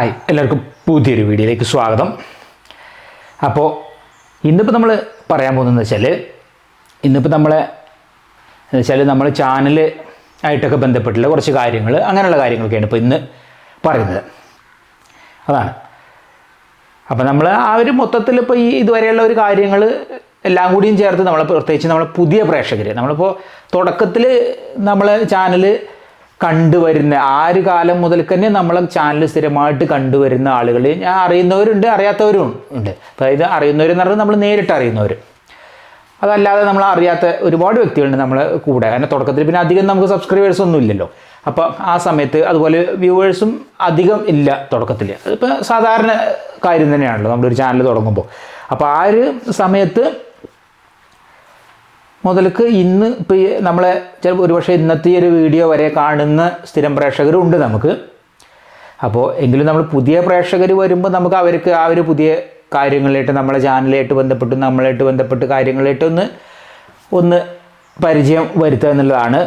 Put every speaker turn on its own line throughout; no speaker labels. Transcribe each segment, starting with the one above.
Hi എല്ലാവർക്കും പുതിയൊരു വീഡിയോയിലേക്ക് സ്വാഗതം. അപ്പോൾ ഇന്നിപ്പോൾ നമ്മൾ പറയാൻ പോകുന്നതെന്ന് വെച്ചാൽ ഇന്നിപ്പോൾ നമ്മളെ എന്ന് വെച്ചാൽ നമ്മൾ ചാനൽ ആയിട്ടൊക്കെ ബന്ധപ്പെട്ടുള്ള കുറച്ച് കാര്യങ്ങൾ അങ്ങനെയുള്ള കാര്യങ്ങളൊക്കെയാണ് ഇപ്പോൾ ഇന്ന് പറയുന്നത്. അതാണ്. അപ്പോൾ നമ്മൾ ആ ഒരു മൊത്തത്തിൽ ഇപ്പോൾ ഈ ഇതുവരെയുള്ള ഒരു കാര്യങ്ങൾ എല്ലാം കൂടിയും ചേർത്ത് നമ്മൾ പ്രത്യേകിച്ച് നമ്മളെ പുതിയ പ്രേക്ഷകർ നമ്മളിപ്പോൾ തുടക്കത്തിൽ നമ്മളെ ചാനൽ കണ്ടുവരുന്ന ആ ഒരു കാലം മുതൽ തന്നെ നമ്മളെ ചാനൽ സ്ഥിരമായിട്ട് കണ്ടുവരുന്ന ആളുകൾ. ഞാൻ അറിയുന്നവരുണ്ട് അറിയാത്തവരും ഉണ്ട്. അതായത് അറിയുന്നവരെന്ന് പറഞ്ഞാൽ നമ്മൾ നേരിട്ട് അറിയുന്നവർ അതല്ലാതെ നമ്മൾ അറിയാത്ത ഒരുപാട് വ്യക്തികളുണ്ട് നമ്മളെ കൂടെ. കാരണം തുടക്കത്തിൽ പിന്നെ അധികം നമുക്ക് സബ്സ്ക്രൈബേഴ്സ് ഒന്നും ഇല്ലല്ലോ. അപ്പോൾ ആ സമയത്ത് അതുപോലെ വ്യൂവേഴ്സും അധികം ഇല്ല തുടക്കത്തിൽ. അതിപ്പോൾ സാധാരണ കാര്യം തന്നെയാണല്ലോ നമ്മളൊരു ചാനൽ തുടങ്ങുമ്പോൾ. അപ്പോൾ ആ ഒരു സമയത്ത് മുതൽക്ക് ഇന്ന് ഇപ്പോൾ നമ്മളെ ചിലപ്പോൾ ഒരുപക്ഷെ ഇന്നത്തെ ഒരു വീഡിയോ വരെ കാണുന്ന സ്ഥിരം പ്രേക്ഷകരുണ്ട് നമുക്ക്. അപ്പോൾ എങ്കിലും നമ്മൾ പുതിയ പ്രേക്ഷകർ വരുമ്പോൾ നമുക്ക് അവർക്ക് ആ ഒരു പുതിയ കാര്യങ്ങളായിട്ട് നമ്മളെ ചാനലായിട്ട് ബന്ധപ്പെട്ട് നമ്മളായിട്ട് ബന്ധപ്പെട്ട് കാര്യങ്ങളായിട്ട് ഒന്ന് ഒന്ന് പരിചയം വരുത്തുക എന്നുള്ളതാണ്.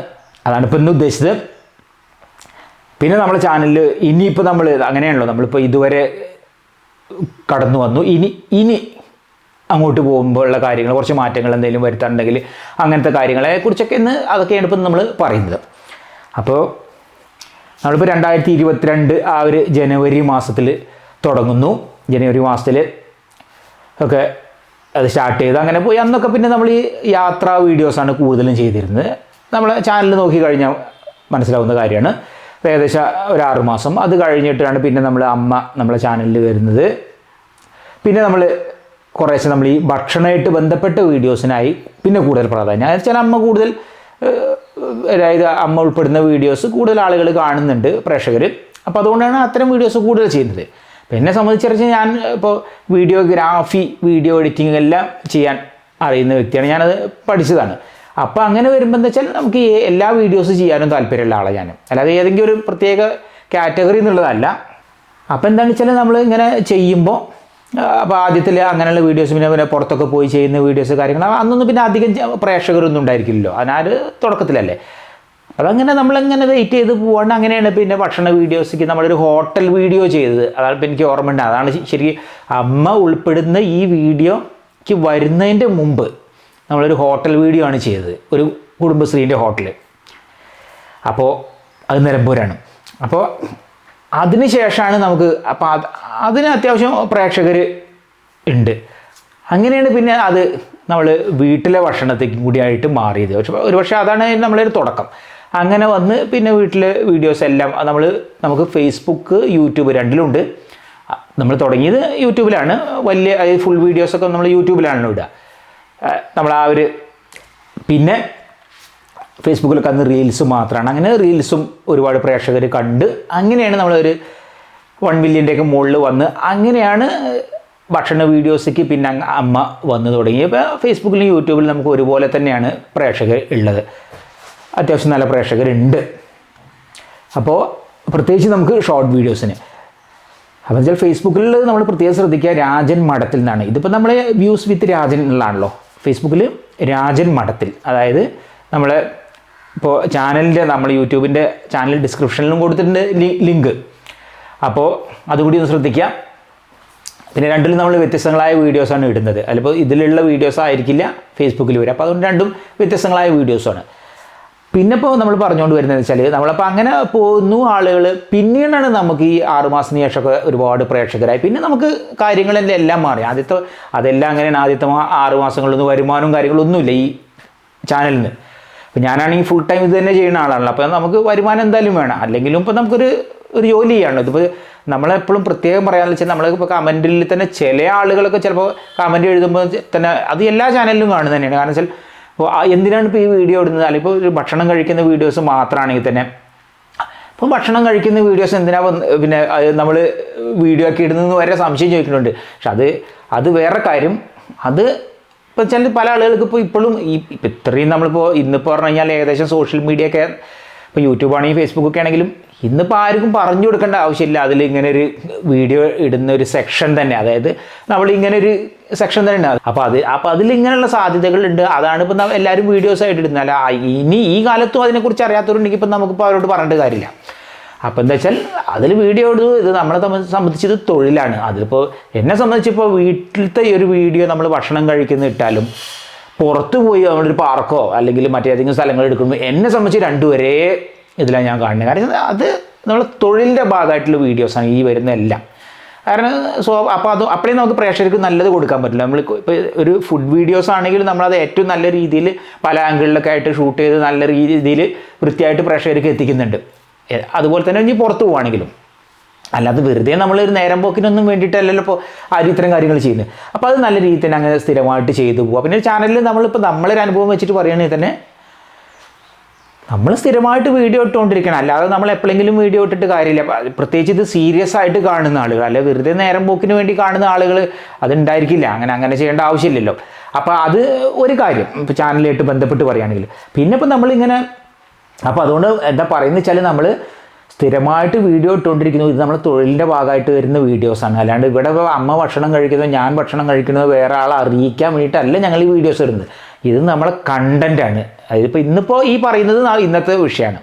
അതാണ് ഇപ്പോൾ ഇന്ന് ഉദ്ദേശിച്ചത്. പിന്നെ നമ്മളെ ചാനലിൽ ഇനിയിപ്പോൾ നമ്മൾ അങ്ങനെയാണല്ലോ നമ്മളിപ്പോൾ ഇതുവരെ കടന്നു വന്നു. ഇനി ഇനി അങ്ങോട്ട് പോകുമ്പോൾ ഉള്ള കാര്യങ്ങൾ കുറച്ച് മാറ്റങ്ങൾ എന്തെങ്കിലും വരുത്താനുണ്ടെങ്കിൽ അങ്ങനത്തെ കാര്യങ്ങളെ കുറിച്ചൊക്കെ ഇന്ന് അതൊക്കെയാണ് ഇപ്പം നമ്മൾ പറയുന്നത്. അപ്പോൾ നമ്മളിപ്പോൾ രണ്ടായിരത്തി ഇരുപത്തിരണ്ട് ആ ഒരു ജനുവരി മാസത്തിൽ തുടങ്ങുന്നു. ജനുവരി മാസത്തിൽ ഒക്കെ അത് സ്റ്റാർട്ട് ചെയ്ത് അങ്ങനെ പോയി. അന്നൊക്കെ പിന്നെ നമ്മൾ ഈ യാത്രാ വീഡിയോസാണ് കൂടുതലും ചെയ്തിരുന്നത്. നമ്മൾ ചാനൽ നോക്കി കഴിഞ്ഞാൽ മനസ്സിലാവുന്ന കാര്യമാണ്. ഏകദേശം ഒരു ആറ് മാസം. അത് കഴിഞ്ഞിട്ടാണ് പിന്നെ നമ്മൾ അമ്മ നമ്മളെ ചാനലിൽ വരുന്നത്. പിന്നെ നമ്മൾ കുറേശ്ശെ നമ്മൾ ഈ ഭക്ഷണമായിട്ട് ബന്ധപ്പെട്ട വീഡിയോസിനായി പിന്നെ കൂടുതൽ പ്രാധാന്യം. അതായത് ചില അമ്മ കൂടുതൽ അതായത് അമ്മ ഉൾപ്പെടുന്ന വീഡിയോസ് കൂടുതൽ ആളുകൾ കാണുന്നുണ്ട് പ്രേക്ഷകർ അപ്പോൾ അതുകൊണ്ടാണ് അത്തരം വീഡിയോസ് കൂടുതൽ ചെയ്യുന്നത്. എന്നെ സംബന്ധിച്ചിടത്ത് ഞാൻ ഇപ്പോൾ വീഡിയോഗ്രാഫി വീഡിയോ എഡിറ്റിംഗ് എല്ലാം ചെയ്യാൻ അറിയുന്ന വ്യക്തിയാണ്. ഞാനത് പഠിച്ചതാണ്. അപ്പോൾ അങ്ങനെ വരുമ്പോൾ എന്താ വെച്ചാൽ നമുക്ക് എല്ലാ വീഡിയോസ് ചെയ്യാനും താല്പര്യമുള്ള ആളാണ് ഞാൻ അല്ലാതെ ഏതെങ്കിലും ഒരു പ്രത്യേക കാറ്റഗറി എന്നുള്ളതല്ല. അപ്പോൾ എന്താണെന്ന് വെച്ചാൽ നമ്മൾ ഇങ്ങനെ ചെയ്യുമ്പോൾ അപ്പോൾ ആദ്യത്തിൽ അങ്ങനെയുള്ള വീഡിയോസ് പിന്നെ പിന്നെ പുറത്തൊക്കെ പോയി ചെയ്യുന്ന വീഡിയോസ് കാര്യങ്ങൾ. അന്നൊന്നും പിന്നെ അധികം പ്രേക്ഷകരൊന്നും ഉണ്ടായിരിക്കില്ലല്ലോ. അതിനാൽ തുടക്കത്തിലല്ലേ. അതങ്ങനെ നമ്മളിങ്ങനെ വെയിറ്റ് ചെയ്ത് പോകാണ്ട് അങ്ങനെയാണ് പിന്നെ ഭക്ഷണ വീഡിയോസിക്ക് നമ്മളൊരു ഹോട്ടൽ വീഡിയോ ചെയ്തത്. അതാണ് ഇപ്പം എനിക്ക് ഓർമ്മയുണ്ട് അതാണ് ശരി അമ്മ ഉൾപ്പെടുന്ന ഈ വീഡിയോക്ക് വരുന്നതിന്റെ മുമ്പ് നമ്മളൊരു ഹോട്ടൽ വീഡിയോ ആണ് ചെയ്തത്. ഒരു കുടുംബശ്രീന്റെ ഹോട്ടൽ അപ്പോൾ അത് നിലമ്പൂരാണ്. അപ്പോൾ അതിന് ശേഷമാണ് നമുക്ക് അപ്പം അത് അതിന് അത്യാവശ്യം പ്രേക്ഷകർ ഉണ്ട്. അങ്ങനെയാണ് പിന്നെ അത് നമ്മൾ വീട്ടിലെ ഭക്ഷണത്തേക്കും കൂടിയായിട്ട് മാറിയത്. പക്ഷെ ഒരു പക്ഷേ അതാണ് നമ്മളൊരു തുടക്കം. അങ്ങനെ വന്ന് പിന്നെ വീട്ടിലെ വീഡിയോസ് എല്ലാം നമ്മൾ നമുക്ക് ഫേസ്ബുക്ക് യൂട്യൂബ് രണ്ടിലുണ്ട്. നമ്മൾ തുടങ്ങിയത് യൂട്യൂബിലാണ്. വലിയ ഫുൾ വീഡിയോസൊക്കെ നമ്മൾ യൂട്യൂബിലാണല്ലോ ഇടുക. നമ്മൾ ആ ഒരു പിന്നെ ഫേസ്ബുക്കിലൊക്കെ അന്ന് റീൽസ് മാത്രമാണ് അങ്ങനെ റീൽസും ഒരുപാട് പ്രേക്ഷകർ കണ്ട് അങ്ങനെയാണ് നമ്മളൊരു വൺ മില്യന്റെയൊക്കെ മുകളിൽ വന്ന് അങ്ങനെയാണ് ഭക്ഷണ വീഡിയോസിക്ക് പിന്നെ അമ്മ വന്നു തുടങ്ങി. ഇപ്പോൾ ഫേസ്ബുക്കിലും യൂട്യൂബിലും നമുക്ക് ഒരുപോലെ തന്നെയാണ് പ്രേക്ഷകർ ഉള്ളത് അത്യാവശ്യം നല്ല പ്രേക്ഷകരുണ്ട്. അപ്പോൾ പ്രത്യേകിച്ച് നമുക്ക് ഷോർട്ട് വീഡിയോസിന് അപ്പോൾ വെച്ചാൽ ഫേസ്ബുക്കിൽ നമ്മൾ പ്രത്യേകം ശ്രദ്ധിക്കുക രാജൻ മഠത്തിൽ നിന്നാണ്. ഇതിപ്പോൾ നമ്മളെ വ്യൂസ് വിത്ത് രാജൻ എന്നുള്ളതാണല്ലോ ഫേസ്ബുക്കിൽ രാജൻ മഠത്തിൽ. അതായത് നമ്മൾ ഇപ്പോൾ ചാനലിന്റെ നമ്മൾ യൂട്യൂബിന്റെ ചാനൽ ഡിസ്ക്രിപ്ഷനിലും കൊടുത്തിട്ടുണ്ട് ലിങ്ക്. അപ്പോൾ അതുകൂടി ഒന്ന് ശ്രദ്ധിക്കുക പിന്നെ രണ്ടിലും നമ്മൾ വ്യത്യസ്തങ്ങളായ വീഡിയോസാണ് ഇടുന്നത്. അതിലിപ്പോൾ ഇതിലുള്ള വീഡിയോസ് ആയിരിക്കില്ല ഫേസ്ബുക്കിൽ വരും അപ്പോൾ അതുകൊണ്ട് രണ്ടും വ്യത്യസ്തങ്ങളായ വീഡിയോസാണ്. പിന്നെ ഇപ്പോൾ നമ്മൾ പറഞ്ഞുകൊണ്ട് വരുന്നത് വെച്ചാൽ നമ്മളപ്പോൾ അങ്ങനെ പോകുന്നു ആളുകൾ പിന്നീടാണ് നമുക്ക് ഈ ആറുമാസത്തിന് ശേഷമൊക്കെ ഒരുപാട് പ്രേക്ഷകരായി. പിന്നെ നമുക്ക് കാര്യങ്ങളെല്ലാം എല്ലാം മാറി. ആദ്യത്തെ അതെല്ലാം അങ്ങനെയാണ്. ആദ്യത്തെ ആറ് മാസങ്ങളിലൊന്നും വരുമാനവും കാര്യങ്ങളൊന്നുമില്ല ഈ ചാനലിന് നിന്ന് അപ്പോൾ ഞാനാണെങ്കിൽ ഫുൾ ടൈം ഇത് തന്നെ ചെയ്യുന്ന ആളാണല്ലോ. അപ്പോൾ നമുക്ക് വരുമാനം എന്തായാലും വേണം. അല്ലെങ്കിലും ഇപ്പോൾ നമുക്കൊരു ഒരു ജോലി ചെയ്യണം ഇതിപ്പോൾ നമ്മളെപ്പോഴും പ്രത്യേകം പറയാമെന്ന് വെച്ചാൽ നമ്മളിപ്പോൾ കമന്റിൽ തന്നെ ചില ആളുകളൊക്കെ ചിലപ്പോൾ കമന്റ് എഴുതുമ്പോൾ തന്നെ അത് എല്ലാ ചാനലിലും കാണുന്നത് തന്നെയാണ്. കാരണം വെച്ചാൽ അപ്പോൾ എന്തിനാണ് ഇപ്പോൾ ഈ വീഡിയോ ഇടുന്നത്? അല്ലെങ്കിൽ ഇപ്പോൾ ഒരു ഭക്ഷണം കഴിക്കുന്ന വീഡിയോസ് മാത്രമാണെങ്കിൽ തന്നെ. ഇപ്പോൾ ഭക്ഷണം കഴിക്കുന്ന വീഡിയോസ് എന്തിനാ പിന്നെ നമ്മൾ വീഡിയോ ഒക്കെ ഇടുന്നതെന്ന് വരെ സംശയം ചോദിക്കുന്നുണ്ട്. പക്ഷെ അത് അത് വേറെ കാര്യം. അത് ഇപ്പോൾ ചില പല ആളുകൾക്ക് ഇപ്പോൾ ഇപ്പോഴും ഈ ഇപ്പം ഇത്രയും നമ്മളിപ്പോൾ ഇന്നിപ്പോൾ പറഞ്ഞു കഴിഞ്ഞാൽ ഏകദേശം സോഷ്യൽ മീഡിയ ഒക്കെ ഇപ്പോൾ യൂട്യൂബ് ആണെങ്കിലും ഫേസ്ബുക്ക് ഒക്കെ ആണെങ്കിലും ഇന്നിപ്പോൾ ആർക്കും പറഞ്ഞു കൊടുക്കേണ്ട ആവശ്യമില്ല. അതിൽ ഇങ്ങനെ ഒരു വീഡിയോ ഇടുന്ന ഒരു സെക്ഷൻ തന്നെ. അതായത് നമ്മൾ ഇങ്ങനെ ഒരു സെക്ഷൻ തന്നെ ഉണ്ട് അപ്പോൾ അത് അപ്പോൾ അതിൽ ഇങ്ങനെയുള്ള സാധ്യതകളുണ്ട് അതാണ് ഇപ്പം എല്ലാവരും വീഡിയോസ് ആയിട്ട് ഇടുന്നത്. അല്ല ഇനി ഈ കാലത്തും അതിനെക്കുറിച്ച് അറിയാത്തവരുണ്ടെങ്കിൽ ഇപ്പം നമുക്കിപ്പോൾ അവരോട് പറഞ്ഞിട്ട് കാര്യമില്ല. അപ്പോൾ എന്താ വെച്ചാൽ അതിൽ വീഡിയോ എടുത്തു ഇത് നമ്മളെ സംബ- സംബന്ധിച്ച് ഇത് തൊഴിലാണ്. അതിലിപ്പോൾ എന്നെ സംബന്ധിച്ചിപ്പോൾ വീട്ടിലത്തെ ഒരു വീഡിയോ നമ്മൾ ഭക്ഷണം കഴിക്കുന്ന ഇട്ടാലും പുറത്ത് പോയി നമ്മളൊരു പാർക്കോ അല്ലെങ്കിൽ മറ്റേതെങ്കിലും സ്ഥലങ്ങൾ എടുക്കുമ്പോൾ എന്നെ സംബന്ധിച്ച് രണ്ടുപേരേ ഇതിലാണ് ഞാൻ കാണുന്നത്. കാരണം അത് നമ്മൾ തൊഴിലിന്റെ ഭാഗമായിട്ടുള്ള വീഡിയോസാണ് ഈ വരുന്ന എല്ലാം കാരണം സോ അപ്പോൾ അത് അപ്പോഴേ നമുക്ക് പ്രേക്ഷകർക്ക് നല്ലത് കൊടുക്കാൻ പറ്റില്ല. നമ്മൾ ഇപ്പോൾ ഒരു ഫുഡ് വീഡിയോസ് ആണെങ്കിൽ നമ്മളത് ഏറ്റവും നല്ല രീതിയിൽ പല ആംഗിളിലൊക്കെ ആയിട്ട് ഷൂട്ട് ചെയ്ത് നല്ല രീതിയിൽ വൃത്തിയായിട്ട് പ്രേക്ഷകർക്ക് എത്തിക്കുന്നുണ്ട്. അതുപോലെ തന്നെ ഇനി പുറത്ത് പോവുകയാണെങ്കിലും അല്ലാതെ വെറുതെ നമ്മൾ ഒരു നേരം പോക്കിനൊന്നും വേണ്ടിയിട്ടല്ലല്ലോ ഇപ്പോൾ ആരും ഇത്തരം കാര്യങ്ങൾ ചെയ്യുന്നത്. അപ്പോൾ അത് നല്ല രീതിയിൽ തന്നെ അങ്ങനെ സ്ഥിരമായിട്ട് ചെയ്തു പോവുക പിന്നെ ചാനലിൽ നമ്മളിപ്പോൾ നമ്മളൊരു അനുഭവം വെച്ചിട്ട് പറയുകയാണെങ്കിൽ തന്നെ നമ്മൾ സ്ഥിരമായിട്ട് വീഡിയോ ഇട്ടുകൊണ്ടിരിക്കണം. അല്ലാതെ നമ്മൾ എപ്പോഴെങ്കിലും വീഡിയോ ഇട്ടിട്ട് കാര്യമില്ല. പ്രത്യേകിച്ച് ഇത് സീരിയസ് ആയിട്ട് കാണുന്ന ആളുകൾ അല്ലെ വെറുതെ നേരം പോക്കിന് വേണ്ടി കാണുന്ന ആളുകൾ അതുണ്ടായിരിക്കില്ല. അങ്ങനെ അങ്ങനെ ചെയ്യേണ്ട ആവശ്യമില്ലല്ലോ. അപ്പോൾ അത് ഒരു കാര്യം ഇപ്പോൾ ചാനലായിട്ട് ബന്ധപ്പെട്ട് പറയുകയാണെങ്കിൽ. പിന്നെ ഇപ്പോൾ നമ്മളിങ്ങനെ അപ്പോൾ അതുകൊണ്ട് എന്താ പറയുന്നത് വെച്ചാൽ നമ്മൾ സ്ഥിരമായിട്ട് വീഡിയോ ഇട്ടുകൊണ്ടിരിക്കുന്നു. ഇത് നമ്മുടെ തൊഴിലിന്റെ ഭാഗമായിട്ട് വരുന്ന വീഡിയോസാണ്. അല്ലാണ്ട് ഇവിടെ അമ്മ ഭക്ഷണം കഴിക്കുന്നത് ഞാൻ ഭക്ഷണം കഴിക്കുന്നത് വേറെ ആളെ അറിയിക്കാൻ വേണ്ടിയിട്ടല്ല ഞങ്ങൾ ഈ വീഡിയോസ് ഇടുന്നത്. ഇത് നമ്മളെ കണ്ടന്റാണ് അതിപ്പോൾ ഇന്നിപ്പോൾ ഈ പറയുന്നത് ഇന്നത്തെ വിഷയമാണ്.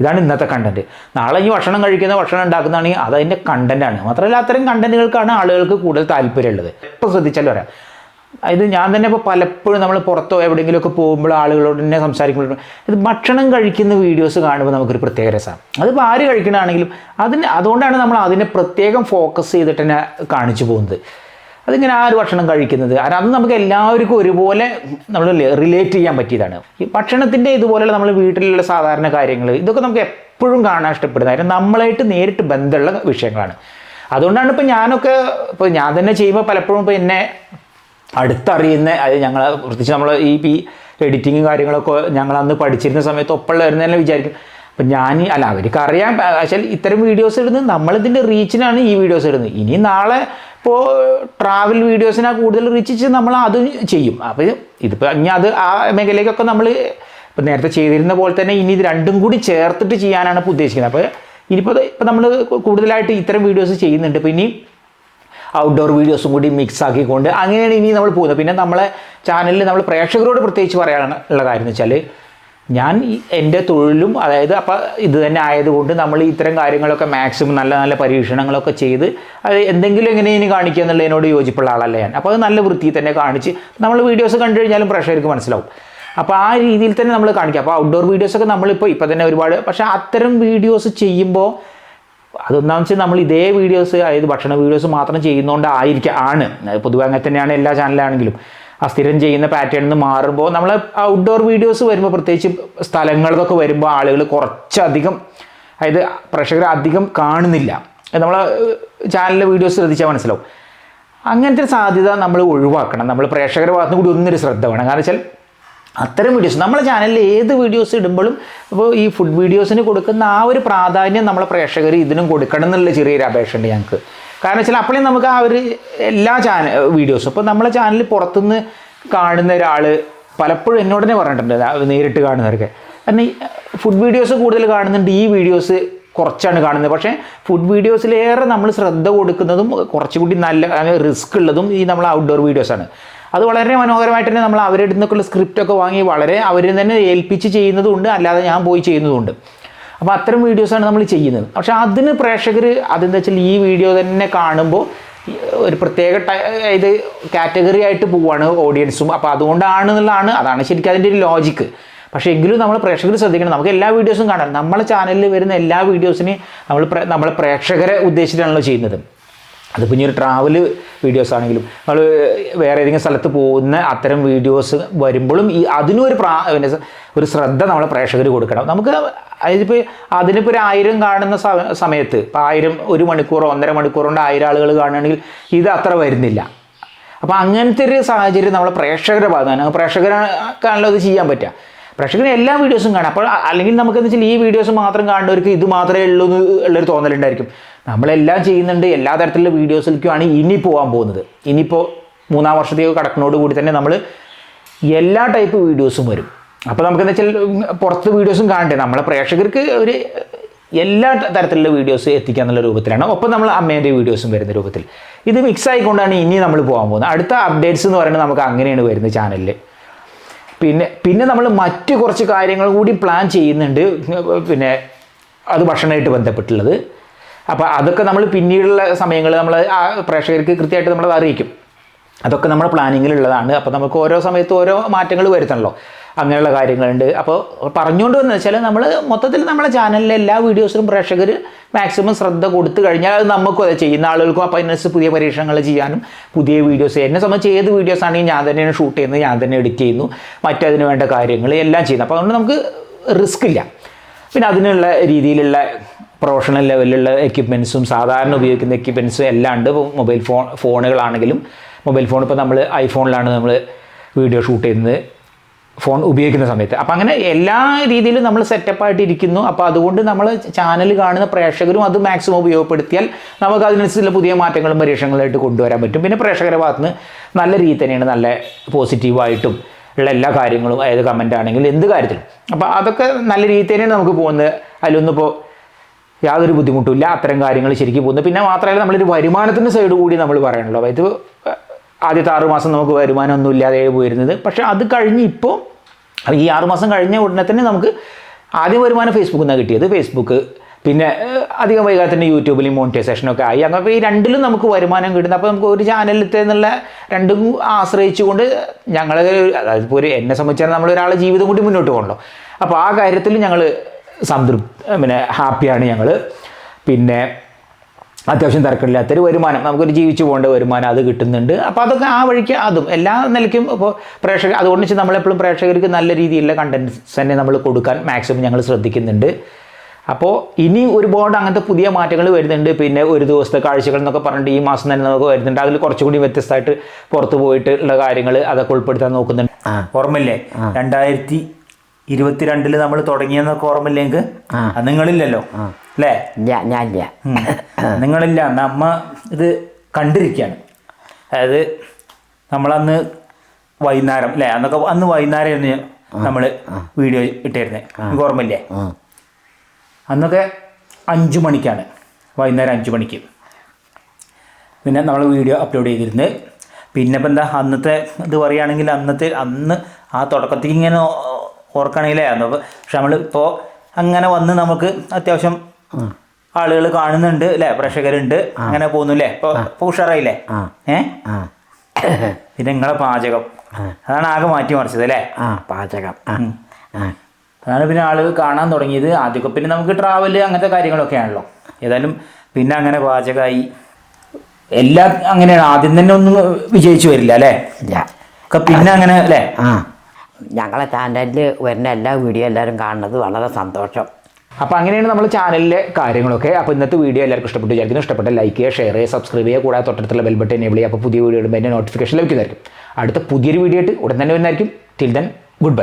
ഇതാണ് ഇന്നത്തെ കണ്ടന്റ് നാളെ ഈ ഭക്ഷണം കഴിക്കുന്ന ഭക്ഷണം ഉണ്ടാക്കുന്നതാണെങ്കിൽ അതതിന്റെ കണ്ടന്റാണ് മാത്രമല്ല അത്തരം കണ്ടന്റുകൾക്കാണ് ആളുകൾക്ക് കൂടുതൽ താല്പര്യമുള്ളത്. ഇപ്പോൾ ശ്രദ്ധിച്ചാൽ വരാം അതായത് ഞാൻ തന്നെ ഇപ്പോൾ പലപ്പോഴും നമ്മൾ പുറത്തോ എവിടെയെങ്കിലുമൊക്കെ പോകുമ്പോൾ ആളുകളോട് തന്നെ സംസാരിക്കുമ്പോൾ ഇത് ഭക്ഷണം കഴിക്കുന്ന വീഡിയോസ് കാണുമ്പോൾ നമുക്കൊരു പ്രത്യേക രസമാണ് അതിപ്പോൾ ആര് കഴിക്കണമെങ്കിലും അതിന് അതുകൊണ്ടാണ് നമ്മൾ അതിനെ പ്രത്യേകം ഫോക്കസ് ചെയ്തിട്ട് തന്നെ കാണിച്ചു പോകുന്നത്. അതിങ്ങനെ ആ ഒരു ഭക്ഷണം കഴിക്കുന്നത്? അത് നമുക്ക് എല്ലാവർക്കും ഒരുപോലെ നമ്മൾ റിലേറ്റ് ചെയ്യാൻ പറ്റിയതാണ്. ഈ ഭക്ഷണത്തിന്റെ ഇതുപോലെയുള്ള നമ്മൾ വീട്ടിലുള്ള സാധാരണ കാര്യങ്ങൾ ഇതൊക്കെ നമുക്ക് എപ്പോഴും കാണാൻ ഇഷ്ടപ്പെടുന്നത്. കാര്യം നമ്മളായിട്ട് നേരിട്ട് ബന്ധമുള്ള വിഷയങ്ങളാണ്. അതുകൊണ്ടാണ് ഇപ്പോൾ ഞാനൊക്കെ ഇപ്പോൾ ഞാൻ തന്നെ ചെയ്യുമ്പോൾ പലപ്പോഴും ഇപ്പോൾ എന്നെ അടുത്തറിയുന്ന അത് ഞങ്ങൾ പ്രത്യേകിച്ച് നമ്മൾ ഈ പി എഡിറ്റിങ് കാര്യങ്ങളൊക്കെ ഞങ്ങൾ അന്ന് പഠിച്ചിരുന്ന സമയത്ത് ഒപ്പമുള്ളവരുന്നതന്നെ വിചാരിക്കും. അപ്പം ഞാൻ അല്ല അവർക്ക് അറിയാം പക്ഷേ ഇത്തരം വീഡിയോസ് ഇടുന്നത് നമ്മളിതിന്റെ റീച്ചിനാണ് ഈ വീഡിയോസ് ഇടുന്നത്. ഇനി നാളെ ഇപ്പോൾ ട്രാവൽ വീഡിയോസിനാണ് കൂടുതൽ റീച്ച് നമ്മൾ അത് ചെയ്യും. അപ്പോൾ ഇതിപ്പോൾ ഇനി അത് ആ മേഖലയ്ക്കൊക്കെ നമ്മൾ ഇപ്പം നേരത്തെ ചെയ്തിരുന്ന പോലെ തന്നെ ഇനി ഇത് രണ്ടും കൂടി ചേർത്തിട്ട് ചെയ്യാനാണ് ഇപ്പോൾ ഉദ്ദേശിക്കുന്നത്. അപ്പോൾ ഇനിയിപ്പോൾ ഇപ്പം നമ്മൾ കൂടുതലായിട്ട് ഇത്തരം വീഡിയോസ് ചെയ്യുന്നുണ്ട്. ഇപ്പോൾ ഇനി ഔട്ട്ഡോർ വീഡിയോസും കൂടി മിക്സ് ആക്കിക്കൊണ്ട് അങ്ങനെയാണ് ഇനി നമ്മൾ പോകുന്നത്. പിന്നെ നമ്മളെ ചാനലിൽ നമ്മൾ പ്രേക്ഷകരോട് പ്രത്യേകിച്ച് പറയാനുള്ള കാര്യം എന്ന് വെച്ചാൽ ഞാൻ എന്റെ തൊഴിലും അതായത് അപ്പോൾ ഇത് തന്നെ ആയതുകൊണ്ട് നമ്മൾ ഇത്തരം കാര്യങ്ങളൊക്കെ മാക്സിമം നല്ല നല്ല പരീക്ഷണങ്ങളൊക്കെ ചെയ്ത് അത് എന്തെങ്കിലും എങ്ങനെ ഇനി കാണിക്കുക എന്നുള്ളതിനോട് യോജിപ്പുള്ള ആളല്ല ഞാൻ. അപ്പോൾ അത് നല്ല വൃത്തിയിൽ തന്നെ കാണിച്ച് നമ്മൾ വീഡിയോസ് കണ്ടു കഴിഞ്ഞാലും പ്രേക്ഷകർക്ക് മനസ്സിലാവും. അപ്പോൾ ആ രീതിയിൽ തന്നെ നമ്മൾ കാണിക്കുക അപ്പോൾ ഔട്ട്ഡോർ വീഡിയോസൊക്കെ നമ്മളിപ്പോൾ ഇപ്പോൾ തന്നെ ഒരുപാട് പക്ഷേ അത്തരം വീഡിയോസ് ചെയ്യുമ്പോൾ അതൊന്നാന്ന് വെച്ചാൽ നമ്മൾ ഇതേ വീഡിയോസ് അതായത് ഭക്ഷണ വീഡിയോസ് മാത്രം ചെയ്യുന്നതുകൊണ്ടായിരിക്കാം ആണ്. പൊതുവെ അങ്ങനെ തന്നെയാണ് എല്ലാ ചാനലാണെങ്കിലും ആ സ്ഥിരം ചെയ്യുന്ന പാറ്റേണിൽ നിന്ന് മാറുമ്പോൾ നമ്മൾ ഔട്ട്ഡോർ വീഡിയോസ് വരുമ്പോൾ പ്രത്യേകിച്ച് സ്ഥലങ്ങളിലൊക്കെ വരുമ്പോൾ ആളുകൾ കുറച്ചധികം അതായത് പ്രേക്ഷകർ അധികം കാണുന്നില്ല. നമ്മൾ ചാനലിലെ വീഡിയോസ് ശ്രദ്ധിച്ചാൽ മനസ്സിലാവും. അങ്ങനത്തെ സാധ്യത നമ്മൾ ഒഴിവാക്കണം. നമ്മൾ പ്രേക്ഷകരുടെ ഭാഗത്തുനിന്ന് കൂടി ഒന്നൊരു ശ്രദ്ധ വേണം. കാരണം വെച്ചാൽ അത്തരം വീഡിയോസ് നമ്മളെ ചാനലിൽ ഏത് വീഡിയോസ് ഇടുമ്പോഴും ഇപ്പോൾ ഈ ഫുഡ് വീഡിയോസിന് കൊടുക്കുന്ന ആ ഒരു പ്രാധാന്യം നമ്മളെ പ്രേക്ഷകർ ഇതിനും കൊടുക്കണം എന്നുള്ള ചെറിയൊരു അപേക്ഷ ഉണ്ട് ഞങ്ങൾക്ക്. കാരണം വെച്ചാൽ അപ്പോഴേ നമുക്ക് ആ ഒരു എല്ലാ ചാനൽ വീഡിയോസും ഇപ്പോൾ നമ്മളെ ചാനലിൽ പുറത്തുനിന്ന് കാണുന്ന ഒരാൾ പലപ്പോഴും എന്നോട് തന്നെ പറഞ്ഞിട്ടുണ്ട് നേരിട്ട് കാണുന്നവരൊക്കെ. കാരണം ഫുഡ് വീഡിയോസ് കൂടുതൽ കാണുന്നുണ്ട് ഈ വീഡിയോസ് കുറച്ചാണ് കാണുന്നത്. പക്ഷേ ഫുഡ് വീഡിയോസിലേറെ നമ്മൾ ശ്രദ്ധ കൊടുക്കുന്നതും കുറച്ചുകൂടി നല്ല റിസ്ക് ഉള്ളതും ഈ നമ്മൾ ഔട്ട്ഡോർ വീഡിയോസാണ് അത് വളരെ മനോഹരമായിട്ട് തന്നെ നമ്മൾ അവരുടെ നിന്നൊക്കെയുള്ള സ്ക്രിപ്റ്റൊക്കെ വാങ്ങി വളരെ അവരിൽ തന്നെ ഏൽപ്പിച്ച് ചെയ്യുന്നതുണ്ട് അല്ലാതെ ഞാൻ പോയി ചെയ്യുന്നതുണ്ട്. അപ്പോൾ അത്തരം വീഡിയോസാണ് നമ്മൾ ചെയ്യുന്നത്. പക്ഷേ അതിന് പ്രേക്ഷകർ അതെന്താ വെച്ചാൽ ഈ വീഡിയോ തന്നെ കാണുമ്പോൾ ഒരു പ്രത്യേക ഇത് കാറ്റഗറി ആയിട്ട് പോവാണ് ഓഡിയൻസും അപ്പോൾ അതുകൊണ്ടാണ് എന്നുള്ളതാണ് അതാണ് ശരിക്കും അതിന്റെ ഒരു ലോജിക്ക് പക്ഷേ എങ്കിലും നമ്മൾ പ്രേക്ഷകർ ശ്രദ്ധിക്കണം. നമുക്ക് എല്ലാ വീഡിയോസും കാണാം. നമ്മളെ ചാനലിൽ വരുന്ന എല്ലാ വീഡിയോസിനെയും നമ്മൾ നമ്മളെ പ്രേക്ഷകരെ ഉദ്ദേശിച്ചിട്ടാണല്ലോ ചെയ്യുന്നത്. അതിപ്പോൾ ഇനി ഒരു ട്രാവൽ വീഡിയോസ് ആണെങ്കിലും നമ്മൾ വേറെ ഏതെങ്കിലും സ്ഥലത്ത് പോകുന്ന അത്തരം വീഡിയോസ് വരുമ്പോഴും ഈ അതിനും ഒരു പ്രാ പിന്നെ ഒരു ശ്രദ്ധ നമ്മൾ പ്രേക്ഷകർ കൊടുക്കണം. നമുക്ക് അതിപ്പോൾ അതിനിപ്പോൾ ഒരു ആയിരം കാണുന്ന സമയത്ത് ഇപ്പോൾ ആയിരം ഒരു മണിക്കൂറോ ഒന്നര മണിക്കൂർ കൊണ്ട് ആയിരം ആളുകൾ കാണുകയാണെങ്കിൽ ഇത് അത്ര വരുന്നില്ല. അപ്പോൾ അങ്ങനത്തെ ഒരു സാഹചര്യം നമ്മളെ പ്രേക്ഷകരുടെ ഭാഗമാണ് പ്രേക്ഷകരാണല്ലോ അത് ചെയ്യാൻ പറ്റുക. പ്രേക്ഷകർ എല്ലാ വീഡിയോസും കാണാം. അപ്പോൾ അല്ലെങ്കിൽ നമുക്കെന്ന് വെച്ചാൽ ഈ വീഡിയോസ് മാത്രം കാണുന്നവർക്ക് ഇത് മാത്രമേ ഉള്ളൂ എന്ന് ഉള്ളൊരു തോന്നലുണ്ടായിരിക്കും. നമ്മളെല്ലാം ചെയ്യുന്നുണ്ട്. എല്ലാ തരത്തിലുള്ള വീഡിയോസിലേക്കുമാണ് ഇനി പോകാൻ പോകുന്നത്. ഇനിയിപ്പോൾ മൂന്നാം വർഷത്തേക്ക് കടക്കുന്നതോട് കൂടി തന്നെ നമ്മൾ എല്ലാ ടൈപ്പ് വീഡിയോസും വരും. അപ്പോൾ നമുക്കെന്ന് വെച്ചാൽ ഉം, പുറത്ത് വീഡിയോസും കാണണ്ടേ? നമ്മളെ പ്രേക്ഷകർക്ക് ഒരു എല്ലാ തരത്തിലുള്ള വീഡിയോസ് എത്തിക്കുക എന്നുള്ള രൂപത്തിലാണ്. ഒപ്പം നമ്മൾ അമ്മേന്റെ വീഡിയോസും വരുന്ന രൂപത്തിൽ. ഇത് മിക്സ് ആയിക്കൊണ്ടാണ് ഇനി നമ്മൾ പോകാൻ പോകുന്നത്. അടുത്ത അപ്ഡേറ്റ്സ് എന്ന് പറയുന്നത് നമുക്ക് അങ്ങനെയാണ് വരുന്നത് ചാനലിൽ പിന്നെ പിന്നെ നമ്മൾ മറ്റു കുറച്ച് കാര്യങ്ങൾ കൂടി പ്ലാൻ ചെയ്യുന്നുണ്ട്. പിന്നെ അത് ഭക്ഷണമായിട്ട് ബന്ധപ്പെട്ടുള്ളത്. അപ്പോൾ അതൊക്കെ നമ്മൾ പിന്നീടുള്ള സമയങ്ങളിൽ നമ്മൾ ആ പ്രേക്ഷകർക്ക് കൃത്യമായിട്ട് നമ്മളത് അറിയിക്കും. അതൊക്കെ നമ്മുടെ പ്ലാനിങ്ങിലുള്ളതാണ്. അപ്പോൾ നമുക്ക് ഓരോ സമയത്തും ഓരോ മാറ്റങ്ങൾ വരുത്തണല്ലോ. അങ്ങനെയുള്ള കാര്യങ്ങളുണ്ട്. അപ്പോൾ പറഞ്ഞുകൊണ്ട് വന്നത് വെച്ചാൽ നമ്മൾ മൊത്തത്തിൽ നമ്മുടെ ചാനലിലെ എല്ലാ വീഡിയോസിലും പ്രേക്ഷകർ മാക്സിമം ശ്രദ്ധ കൊടുത്തു കഴിഞ്ഞാൽ അത് നമുക്കും അത് ചെയ്യുന്ന ആളുകൾക്കും അപ്പോൾ അതിനനുസരിച്ച് പുതിയ പരീക്ഷണങ്ങൾ ചെയ്യാനും പുതിയ വീഡിയോസ് എന്നെ സംബന്ധിച്ച് ഏത് വീഡിയോസ് ആണെങ്കിലും ഞാൻ തന്നെയാണ് ഷൂട്ട് ചെയ്യുന്നത് ഞാൻ തന്നെ എഡിറ്റ് ചെയ്യുന്നു. മറ്റതിന് വേണ്ട കാര്യങ്ങൾ എല്ലാം ചെയ്യുന്നു. അപ്പോൾ അതുകൊണ്ട് നമുക്ക് റിസ്ക് ഇല്ല. പിന്നെ അതിനുള്ള രീതിയിലുള്ള പ്രൊഫഷണൽ ലെവലിലുള്ള എക്യുപ്മെൻസും സാധാരണ ഉപയോഗിക്കുന്ന എക്യുപ്മെൻസും എല്ലാം ഉണ്ട്. മൊബൈൽ ഫോൺ ഫോണുകളാണെങ്കിലും. മൊബൈൽ ഫോൺ ഇപ്പോൾ നമ്മൾ ഐഫോണിലാണ് നമ്മൾ വീഡിയോ ഷൂട്ട് ചെയ്യുന്നത്. ഫോൺ ഉപയോഗിക്കുന്ന സമയത്ത്. അപ്പം അങ്ങനെ എല്ലാ രീതിയിലും നമ്മൾ സെറ്റപ്പായിട്ട് ഇരിക്കുന്നു അപ്പോൾ അതുകൊണ്ട് നമ്മൾ ചാനൽ കാണുന്ന പ്രേക്ഷകരും അത് മാക്സിമം ഉപയോഗപ്പെടുത്തിയാൽ നമുക്ക് അതിനനുസരിച്ചുള്ള പുതിയ മാറ്റങ്ങളും പരീക്ഷണങ്ങളായിട്ട് കൊണ്ടുവരാൻ പറ്റും. പിന്നെ പ്രേക്ഷകരുടെ ഭാഗത്ത് നിന്ന് നല്ല രീതി തന്നെയാണ് നല്ല പോസിറ്റീവായിട്ടും ഉള്ള എല്ലാ കാര്യങ്ങളും അതായത് കമന്റ് ആണെങ്കിലും എന്ത് കാര്യത്തിലും. അപ്പോൾ അതൊക്കെ നല്ല രീതി തന്നെയാണ് നമുക്ക് പോകുന്നത്. അതിലൊന്നും ഇപ്പോൾ യാതൊരു ബുദ്ധിമുട്ടുമില്ല അത്തരം കാര്യങ്ങൾ ശരിക്കും പോകുന്നത് പിന്നെ മാത്രമല്ല നമ്മളൊരു വരുമാനത്തിന്റെ സൈഡ് കൂടി നമ്മൾ പറയണല്ലോ. അതായത് ആദ്യത്തെ ആറ് മാസം നമുക്ക് വരുമാനമൊന്നും ഇല്ലാതെ പോയിരുന്നത്. പക്ഷേ അത് കഴിഞ്ഞ് ഇപ്പോൾ ഈ ആറ് മാസം കഴിഞ്ഞ ഉടനെ തന്നെ നമുക്ക് ആദ്യം വരുമാനം ഫേസ്ബുക്കിൽ നിന്നാണ് കിട്ടിയത്. ഫേസ്ബുക്ക് പിന്നെ അധികം വൈകാതെ തന്നെ യൂട്യൂബിലും മോണിറ്റൈസേഷനൊക്കെ ആയി. അങ്ങനെ ഈ രണ്ടിലും നമുക്ക് വരുമാനം കിട്ടുന്നത്. അപ്പോൾ നമുക്ക് ഒരു ചാനലിലത്തെ എന്നുള്ള രണ്ടും ആശ്രയിച്ചുകൊണ്ട് ഞങ്ങളെ അതായത് ഇപ്പോൾ ഒരു എന്നെ സംബന്ധിച്ചാൽ നമ്മൾ ഒരാളെ ജീവിതം കൂടി മുന്നോട്ട് പോകണല്ലോ. അപ്പോൾ ആ കാര്യത്തിൽ ഞങ്ങൾ സംതൃപ്തി പിന്നെ ഹാപ്പിയാണ് ഞങ്ങൾ പിന്നെ അത്യാവശ്യം തിരക്കില്ലാത്തൊരു വരുമാനം. നമുക്കൊരു ജീവിച്ചു പോകേണ്ട വരുമാനം അത് കിട്ടുന്നുണ്ട്. അപ്പോൾ അതൊക്കെ ആ വഴിക്ക് അതും. എല്ലാ നിലയ്ക്കും ഇപ്പോൾ പ്രേക്ഷകർ അതുകൊണ്ട് വെച്ച് നമ്മളെപ്പോഴും പ്രേക്ഷകർക്ക് നല്ല രീതിയിലുള്ള കണ്ടൻസ് തന്നെ നമ്മൾ കൊടുക്കാൻ മാക്സിമം ഞങ്ങൾ ശ്രദ്ധിക്കുന്നുണ്ട്. അപ്പോൾ ഇനി ഒരുപാട് അങ്ങനത്തെ പുതിയ മാറ്റങ്ങൾ വരുന്നുണ്ട്. പിന്നെ ഒരു ദിവസത്തെ കാഴ്ചകൾ എന്നൊക്കെ പറഞ്ഞിട്ട് ഈ മാസം തന്നെ നമുക്ക് വരുന്നുണ്ട്. അതിൽ കുറച്ചുകൂടി വ്യത്യസ്തമായിട്ട് പുറത്ത് പോയിട്ടുള്ള കാര്യങ്ങൾ അതൊക്കെ ഉൾപ്പെടുത്താൻ നോക്കുന്നുണ്ട്. ഓർമ്മയില്ലേ? രണ്ടായിരത്തി ഇരുപത്തിരണ്ടിൽ നമ്മൾ തുടങ്ങിയെന്നൊക്കെ ഓർമ്മയില്ലെങ്കിൽ നിങ്ങളില്ലല്ലോ. അല്ലേ
ഞാനില്ല
നിങ്ങളില്ല. നമ്മ ഇത് കണ്ടിരിക്കുകയാണ്. അതായത് നമ്മളന്ന് വൈകുന്നേരം അല്ലേ അന്നൊക്കെ അന്ന് വൈകുന്നേരം നമ്മൾ വീഡിയോ ഇട്ടിരുന്നത് നിങ്ങൾക്ക് ഓർമ്മയില്ലേ? അന്നൊക്കെ അഞ്ചു മണിക്കാണ്. വൈകുന്നേരം അഞ്ചു മണിക്ക്. പിന്നെ നമ്മൾ വീഡിയോ അപ്ലോഡ് ചെയ്തിരുന്നത്. പിന്നെ ഇപ്പം എന്താ അന്നത്തെ ഇത് പറയുകയാണെങ്കിൽ അന്നത്തെ അന്ന് ആ തുടക്കത്തിൽ ഇങ്ങനെ ഓ- ഓർക്കണമെങ്കിലേ അന്ന് പക്ഷെ നമ്മൾ ഇപ്പോൾ അങ്ങനെ വന്ന് നമുക്ക് അത്യാവശ്യം ആളുകൾ കാണുന്നുണ്ട് അല്ലേ പ്രേക്ഷകരുണ്ട്. അങ്ങനെ പോകുന്നു അല്ലേ ഇപ്പോൾ ഇപ്പോൾ ഉഷാറായില്ലേ. ഏ? പിന്നെ നിങ്ങളെ പാചകം. അതാണ് ആകെ മാറ്റി മറിച്ചത് അല്ലേ
പാചകം.
അതാണ് പിന്നെ ആളുകൾ കാണാൻ തുടങ്ങിയത്. ആദ്യമൊക്കെ പിന്നെ നമുക്ക് ട്രാവൽ അങ്ങനത്തെ കാര്യങ്ങളൊക്കെ ആണല്ലോ. ഏതായാലും പിന്നെ അങ്ങനെ പാചകമായി. എല്ലാം അങ്ങനെയാണ്. ആദ്യം തന്നെ ഒന്നും വിജയിച്ചു വരില്ല അല്ലേ പിന്നെ അങ്ങനെ അല്ലേ
ഞങ്ങളെ ചാനലിൽ വരുന്ന എല്ലാ വീഡിയോ എല്ലാവരും കാണുന്നത് വളരെ സന്തോഷം.
അപ്പോൾ അങ്ങനെയാണ് നമ്മൾ ചാനലിലെ കാര്യങ്ങളൊക്കെ. അപ്പോൾ ഇന്നത്തെ വീഡിയോ എല്ലാവർക്കും ഇഷ്ടപ്പെട്ടു വിചാരിക്കുന്നു. ഇഷ്ടപ്പെട്ട ലൈക്ക് ചെയ്യുക ഷെയർ ചെയ്യുക സബ്സ്ക്രൈബ് ചെയ്യുക. കൂടാതെ തൊട്ടടുത്തുള്ള ബെൽ ബട്ടൺ എനേബിൾ ചെയ്യുക. അപ്പോൾ പുതിയ വീഡിയോ ഇടുമ്പോൾ എന്റെ നോട്ടിഫിക്കേഷൻ ലഭിക്കുന്നതായിരിക്കും. അടുത്ത പുതിയൊരു വീഡിയോ ആയിട്ട് ഉടൻ തന്നെ വരുന്നതായിരിക്കും. Till then good bye